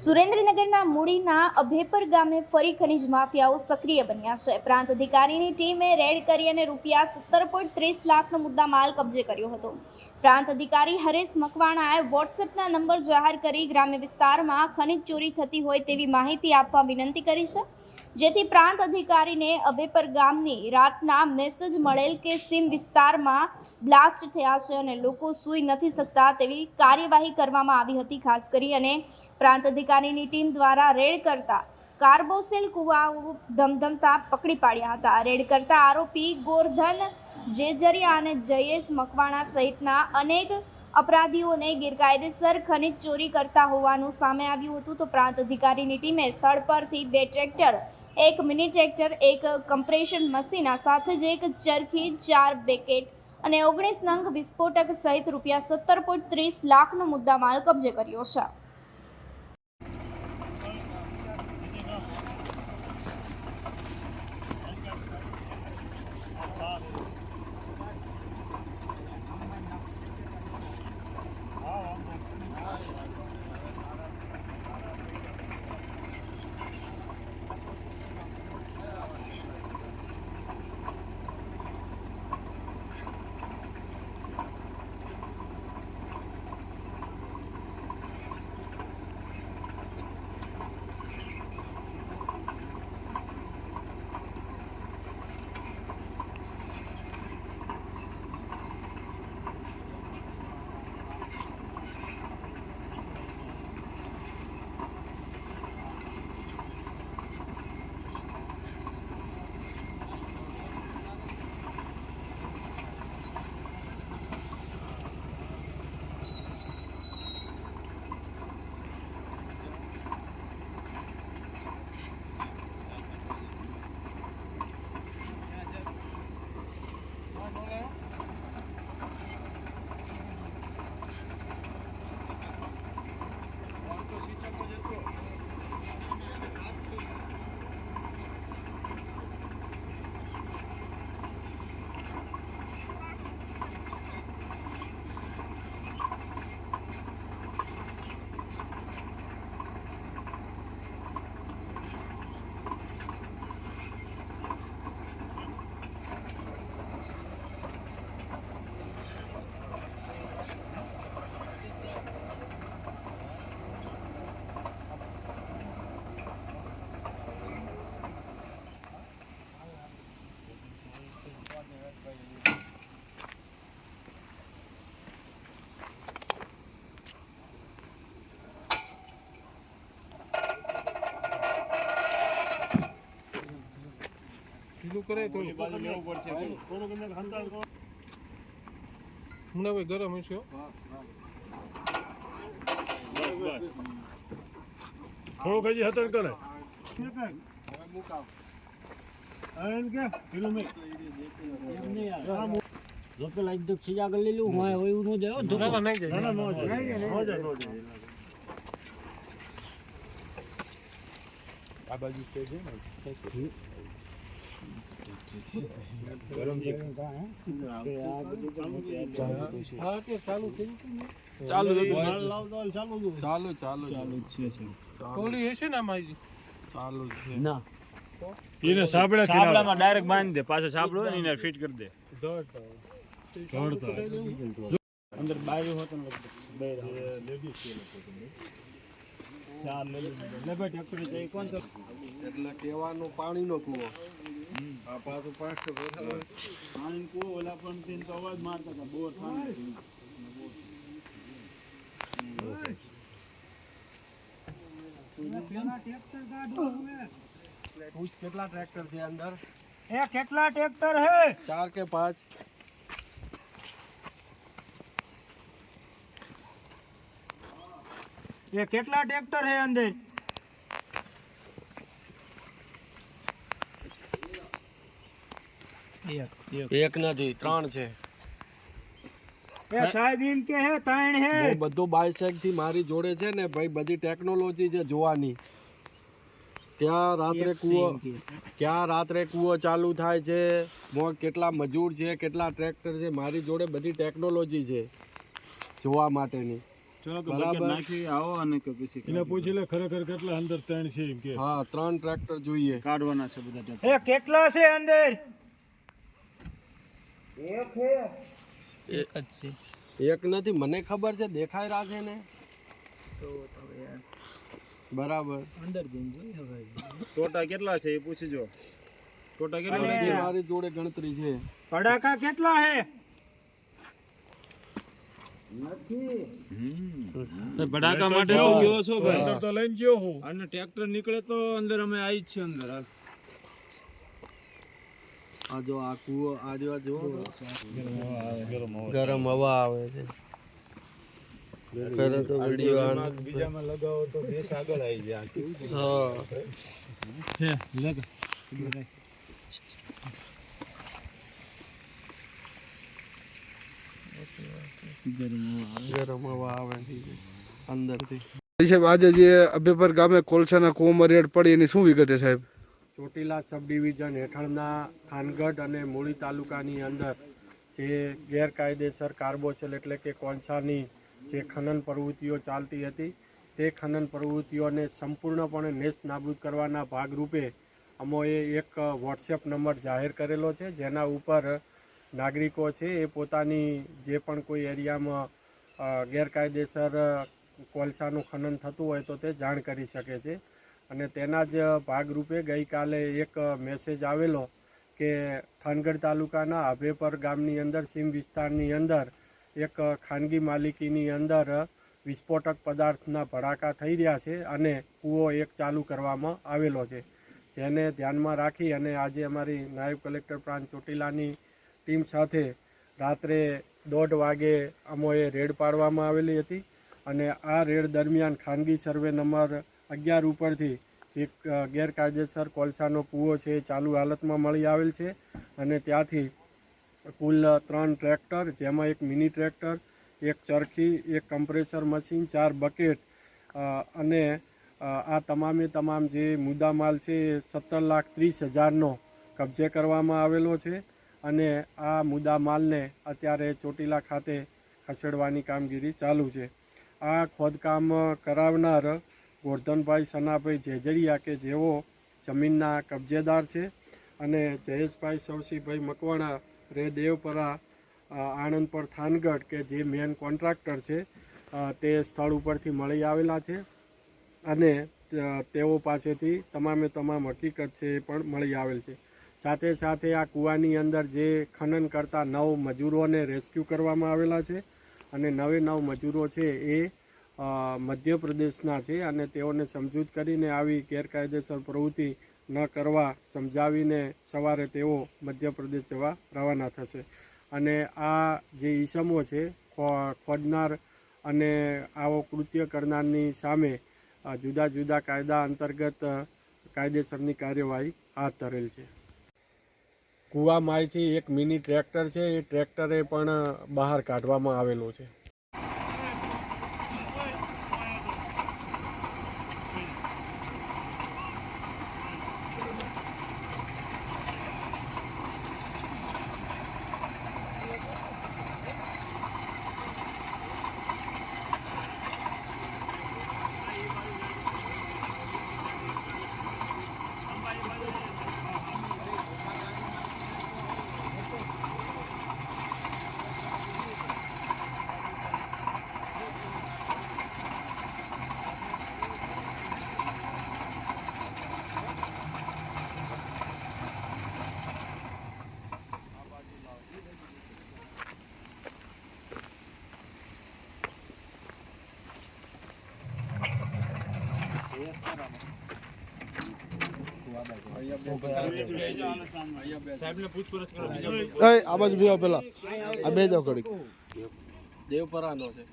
સુરેન્દ્રનગરના મૂડીના અભેપર ગામે ફરી ખનીજ માફિયાઓ સક્રિય બન્યા છે. પ્રાંત અધિકારીની ટીમે રેડ કરી અને રૂપિયા સત્તર પોઈન્ટ ત્રીસ લાખનો મુદ્દા માલ કબજે કર્યો હતો. પ્રાંત અધિકારી હરેશ મકવાણાએ વોટ્સએપના નંબર જાહેર કરી ગ્રામ્ય વિસ્તારમાં ખનીજ ચોરી થતી હોય તેવી માહિતી આપવા વિનંતી કરી છે. જેથી પ્રાંત અધિકારીને અભેપર ગામની રાતના મેસેજ મળેલ કે સીમ વિસ્તારમાં બ્લાસ્ટ થયા છે અને લોકો સૂઈ નથી શકતા તેવી કાર્યવાહી કરવામાં આવી હતી, ખાસ કરી અને પ્રાંત અધિકારીની ટીમ દ્વારા રેડ કરતા કાર્બોસેલ કુવાઓ ધમધમતા પકડી પાડ્યા હતા. રેડ કરતા આરોપી ગોરધન જેજરિયા અને જયેશ મકવાણા સહિતના અનેક અપરાધીઓને ગેરકાયદેસર ખનિજ ચોરી કરતા હોવાનું સામે આવ્યું હતું. તો પ્રાંત અધિકારીની ટીમે સ્થળ પરથી બે ટ્રેક્ટર એક મિની ટ્રેક્ટર, એક કમ્પ્રેશન મશીન સાથે જ એક ચરખી, ચાર બેકેટ અને ઓગણીસ નંગ વિસ્ફોટક સહિત રૂપિયા સત્તર પોઈન્ટ ત્રીસ લાખનો મુદ્દામાલ કબજે કર્યો છે. ઢીલું કરે તો હમણાં ભાઈ ગરમ હશે થોડું હજી હતન કરે જો પેલા એક દુખ સીજા કરી લેલું હોય એવું નો જાય નહીં જાય. ના, ના, નો જાય. નો જાય, નો જાય. આ બાજુ છે ને. ચાલુ થઈ ગયું ને. ચાલુ. માલ લાવતો હોય ચાલુ જ હોય. ચાલુ ચાલુ ટોલી હશે ને આમાં ચાલુ છે. ના. એને સાબડા સાબડામાં ડાયરેક્ટ બાંધી દે પાછો સાબડો ને એને ફિટ કરી દે. અંદર બાજુ હોતો ને બે ચાર લેડીઝ લે ટ્રેક્ટર જઈ કોણ તો એટલે કહેવાનું પાણીનો કૂવો. આ પાછું પાંચસો પાણી કુવો ઓલા પણ તેમ તો અવાજ મારતા હતા બોર પાણી પૂછ કેટલા ટ્રેક્ટર છે અંદર? એ કેટલા ટ્રેક્ટર હે? ચાર કે પાંચ? એ કેટલા ટ્રેક્ટર હે અંદર? એક નથી ત્રણ છે. એ સાહેબ એમ કે હે ત્રણ હે. બધું બાયસેકથી મારી જોડે છે ને ભાઈ બધી ટેકનોલોજી છે જોવાની. ક્યાં રાત્રે કૂવો ક્યાં રાત્રે કૂવો ચાલુ થાય છે મોં કેટલા મજૂર છે કેટલા ટ્રેક્ટર છે મારી જોડે બધી ટેકનોલોજી છે જોવા માટેની. ચલો તો બરાબર. નાખી આવો અને કે પછી એને પૂછી લે ખરેખર કેટલા અંદર ત્રણ છે એમ કે. હા ત્રણ ટ્રેક્ટર જોઈએ. કાઢવાના છે બધા એ કેટલા છે અંદર? એક નથી મને ખબર છે દેખાય રહ્યા છે ને. બરાબર. ટોટા કેટલા છે એ પૂછજો ટોટા કેટલા છે? મારી જોડે ગણતરી છે. પડાકા કેટલા છે તો ભડાકા માટે તો ગયો. છો ભાઈ. તો લઈને ગયો હું. અને ટ્રેક્ટર નીકળે તો અંદર અમે આવી જ છે અંદર. હાલ. આ જો આ કૂવો આ જો આ જુઓ. ગરમ હવા આવે છે. કરે તો વીડિયો બીજામાં લગાવો તો દેશ આગળ આવી જાય. કેવું છે? હા ગરમ હવા આવે. છે અંદરથી. સાહેબ આજે જે અભેપર ગામે કોલસાના કૂવામાં રેડ પડી એની શું વિગત છે સાહેબ? ચોટીલા સબ ડિવિઝન હેઠળના થાનગઢ અને મૂળી તાલુકાની અંદર જે ગેરકાયદેસર કાર્બોસેલ એટલે કે કોલસાની જે ખનન પ્રવૃત્તિઓ ચાલતી હતી, તે ખનન પ્રવૃત્તિઓને સંપૂર્ણપણે નેસ્ત નાબૂદ કરવાના ભાગરૂપે અમોએ એક વોટ્સએપ નંબર જાહેર કરેલો છે, જેના ઉપર નાગરિકો છે એ પોતાની જે પણ કોઈ એરિયામાં ગેરકાયદેસર કોલસાનું ખનન થતું હોય તો તે જાણ કરી શકે છે. અને તેના જ ભાગરૂપે ગઈકાલે એક મેસેજ આવેલો કે થાનગઢ તાલુકાના આભેપર ગામની અંદર, સીમ વિસ્તારની અંદર, એક ખાનગી માલિકીની અંદર વિસ્ફોટક પદાર્થના ભડાકા થઈ રહ્યા છે અને કૂવો એક ચાલુ કરવામાં આવેલો છે. જેને ધ્યાનમાં રાખી અને આજે અમારી નાયબ કલેક્ટર પ્રાંત ચોટીલાની ટીમ સાથે રાત્રે દોઢ વાગે અમોએ રેડ પાડવામાં આવેલી હતી અને આ રેડ દરમિયાન ખાનગી સર્વે નંબર અગિયાર ઉપરથી જે ગેરકાયદેસર કોલસાનો કૂવો છે એ ચાલુ હાલતમાં મળી આવેલ છે અને ત્યાંથી કુલ ત્રણ ટ્રેક્ટર, જેમાં એક મિની ટ્રેક્ટર, એક ચરખી, એક કમ્પ્રેસર મશીન, ચાર બકેટ અને આ તમામે તમામ જે મુદ્દામાલ છે એ સત્તર લાખ ત્રીસ હજારનો કબજે કરવામાં આવેલો છે અને આ મુદ્દામાલને અત્યારે ચોટીલા ખાતે ખસેડવાની કામગીરી ચાલુ છે. આ ખોદકામ કરાવનાર ગોરધનભાઈ સનાભાઈ જેજરિયા કે જેઓ જમીનના કબજેદાર છે અને જયેશભાઈ સવસીભાઈ મકવાણા, રે દેવપરા આણંદપર આણંદ પર થાનગઢ કે જે મેન કોન્ટ્રાક્ટર છે તે સ્થળ ઉપરથી મળી આવેલા છે અને તેઓ પાસેથી તમામે તમામ હકીકત છે એ પણ મળી આવેલ છે. સાથે સાથે આ કૂવાની અંદર જે ખનન કરતા નવ મજૂરોને રેસ્ક્યુ કરવામાં આવેલા છે અને નવે નવ મજૂરો છે એ મધ્યપ્રદેશના છે અને તેઓને સમજૂત કરીને આવી ગેરકાયદેસર પ્રવૃત્તિ ન કરવા સમજાવીને સવારે તેઓ મધ્યપ્રદેશ જવા રવાના થશે. અને આ જે ઈસમો છે, ખો- ખોદનાર અને આવો કૃત્ય કરનારની સામે જુદા જુદા કાયદા અંતર્ગત કાયદેસરની કાર્યવાહી હાથ ધરેલ છે. કૂવામાંથી એક મિની ટ્રેક્ટર છે, એ ટ્રેક્ટરે પણ બહાર કાઢવામાં આવેલું છે સાહેબને પૂછપરછ કરો બીજા એ આ બાજુ બેહો પેલા. આ બે જાવ કડીક દેવપરાનો છે.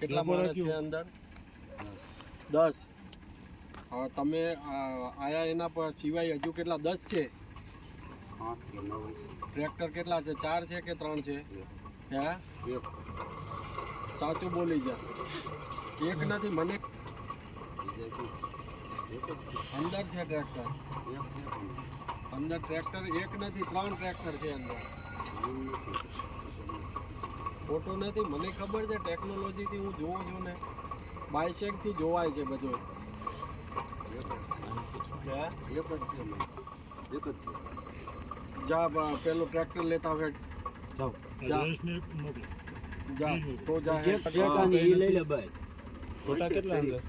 કેટલા માણસ છે અંદર? દસ. હવે તમે આયા એના પર સિવાય હજુ કેટલા દસ છે? ટ્રેક્ટર કેટલા છે? ચાર છે કે ત્રણ છે? હે? સાચું બોલી જા. એક નથી મને અંદર છે ટ્રેક્ટર. અંદર ટ્રેક્ટર એક નથી ત્રણ ટ્રેક્ટર છે અંદર. ફોટો નથી મને ખબર છે ટેકનોલોજીથી હું જોઉં છું ને બાયસેકથી જોવાય છે બધું. હે? જા બા, પેલું ટ્રેક્ટર લેતા હોય જા. મોકલો જા તો જા. જે હેડ. ટેકા ને ઈ લઈ લે ભાઈ ટોટા કેટલા અંદર?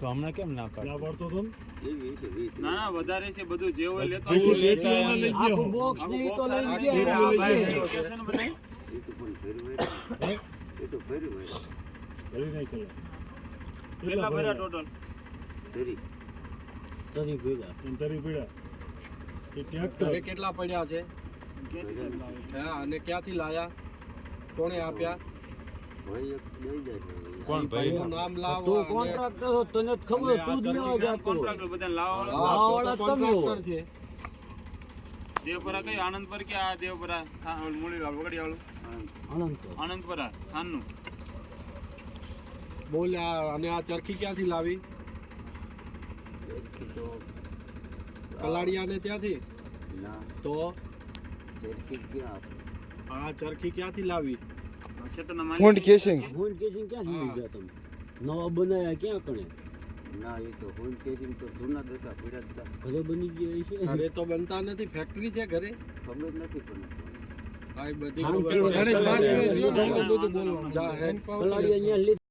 તો હમણાં કેમ ના પાડ? ના પાડતો તો ના? ના વધારે છે બધું જે હોય લેતો લઈ આખું બોક્સ ને તો આખું ગયા. box લઈ ભાઈ ગયા. ભેગું છે ને બધાય? ભરી નહીં ચલે કેટલા ભર્યા ટોટલ તરી ભેગા તરી એ ટ્રેક્ટર ઘરે કેટલા પડ્યા છે? હે અને ક્યાંથી લાયા? કોણે આપ્યા? કોણ ભાઈનું? નામ લાવો તું અને- કોન્ટ્રાક્ટર હો તને ખબર આ તું જ લેવા ચરખી જાતો કોન્ટ્રાક્ટર બધાને લાવવા હા, તો તો તમે છે. દેવપરા કઈ આનંદ કે આ દેવપરા? મૂળી વાળું વગડી વાળું અનંત આનંદપરા. થાનનું બોલ આ- અને આ ચરખી ક્યાંથી લાવી? કલાડિયાને ત્યાંથી? તો? આ ચરખી ક્યાંથી લાવી? માલિક કેસિંગ હોન કેસિંગ ક્યાં સુધી ગયા તમે નવા બનાયા ક્યાં કણે ઘરે બની ગયા છે ઘરે તો બનતા નથી ફેક્ટરી છે ઘરે આ બધી ખબર નથી પડે. કલાડિયા જા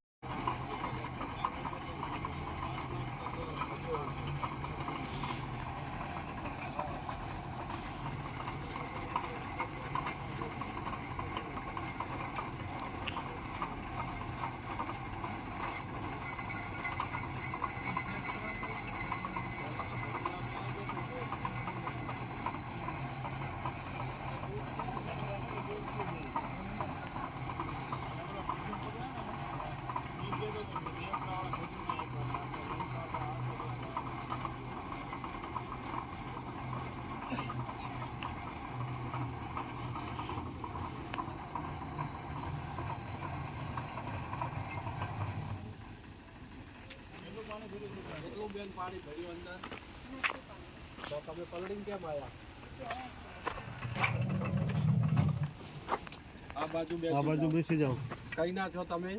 પાણી ભર્યું અંદર? તો તમે પલળીને કેમ આવ્યા આ બાજુ બેસી આ બાજુ બેસી જાઓ. કઈ ના છો તમે?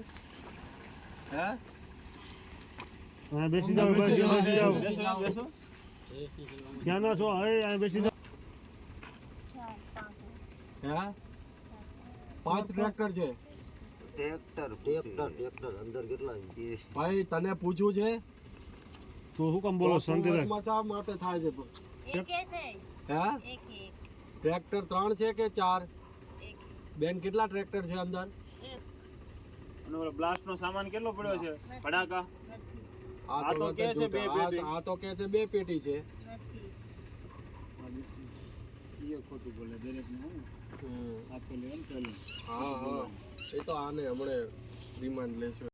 હે? અહીંયા બેસી જાઓ બસ બેસી જાઓ. બેસો, બેસો. ક્યાં ના છો? હવે અહીંયા બેસી જાઓ. હે? પાંચ ટ્રેક્ટર છે? ભાઈ તને પૂછ્યું છે? તું શું કામ બોલો શાંતિ રાખ. મસા માટે થાય છે એક છે. હે? એક એક ટ્રેક્ટર ત્રણ છે કે ચાર? એક. બેન કેટલા ટ્રેક્ટર છે અંદર? એક. અને ઓલો blast નો સામાન કેટલો પડ્યો છે? ભડાકા? આ તો કે છે બે આ- પેટી. આ તો કે છે બે પેટી છે. નથી. એ ખોટું બોલે દરેક ને? હમ. આપેલું એમ ચાલે. હા હા. એ તો આને હમણે રિમાન્ડ લેશું.